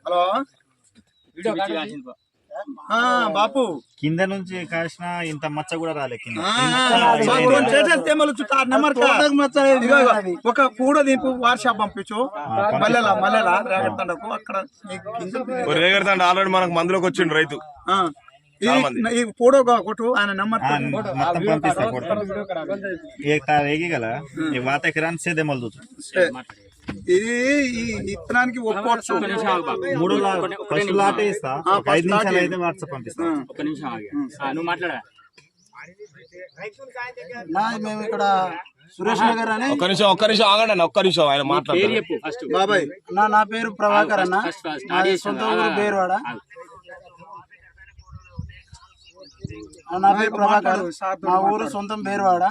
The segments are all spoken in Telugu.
హలో? ఆ, బాపు. కింద నుంచి కాసిన ఇంత మచ్చ కూడా రాలే కింద. ఆ, బాపు రెండు చేతులు తెమ్మలు చుట్టూ ఆ నెంబర్ కా. ఇదిగో, ఇదిగో. ఒక పూడ దింపు వాట్సాప్ పంపించు. మల్లెల మల్లెల? రేగడతండకు అక్కడ రేగడతాండి. ఆల్రెడీ మనకు మందులోకి వచ్చిండు రైతు. ఈ పూడ కొట్టు ఆయన నెంబర్ మొత్తం పంపిస్తా ఏ వాత ఎకరాన్ని సేదే మళ్ళీ ఇది ఈ ఇత్తనానికి ఒప్పుకోవచ్చు మూడు ఫస్ట్ లాటే ఇస్తా. ఒక ఐదు. నిమిషాలు అయితే వాట్సాప్ పంపిస్తా. ఒక నిమిషం ఆగి. నువ్వు మాట్లాడా. నా మేము ఇక్కడ సురేష్ నగర్ అని ఒక్క నిమిషం ఒక్క నిమిషం ఆగండి ఒక్క నిమిషం ఆయన బాబాయ్. నా నా పేరు ప్రభాకర్ అన్న. నాది సొంత ఊరు బేరువాడ. నా పేరు ప్రభాకర్. మా ఊరు సొంతం బేరువాడ.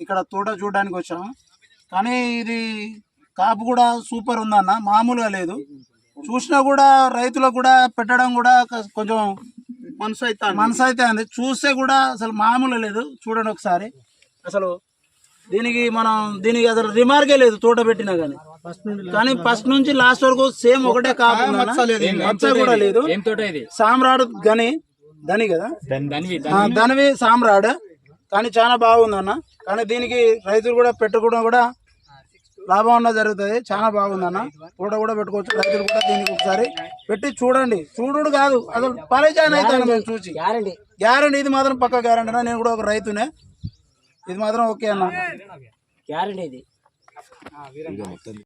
ఇక్కడ తోట చూడడానికి వచ్చాము. కానీ ఇది కాపు కూడా సూపర్ ఉందన్న మామూలుగా లేదు. చూసినా కూడా రైతులకు కూడా పెట్టడం కూడా కొంచెం మనసు అయితే మనసు అయితే అంది చూస్తే కూడా అసలు మామూలు లేదు. చూడండి ఒకసారి. అసలు దీనికి మనం దీనికి అసలు రిమార్కే లేదు తోట పెట్టినా కానీ. కానీ ఫస్ట్ నుంచి లాస్ట్ వరకు సేమ్ ఒకటే కాపు. మచ్చ కూడా లేదు. ఏం తోట ఇది? సామ్రాడు గని ధని కదా? ధనివి సామ్రాడ్. కానీ చాలా బాగుందన్న. కానీ దీనికి రైతులు కూడా పెట్టుకోవడం కూడా లాభం అన్న జరుగుతుంది. చాలా బాగుందన్న తోట కూడా పెట్టుకోవచ్చు. రైతులు కూడా దీనికి ఒకసారి పెట్టి చూడండి. చూడుడు కాదు. అసలు పరిచయం అవుతాను మేము చూసి. గ్యారంటీ. ఇది మాత్రం పక్క గ్యారంటీ అన్న. నేను కూడా ఒక రైతునే. ఇది మాత్రం ఓకే అన్న. గ్యారంటీ ఇది.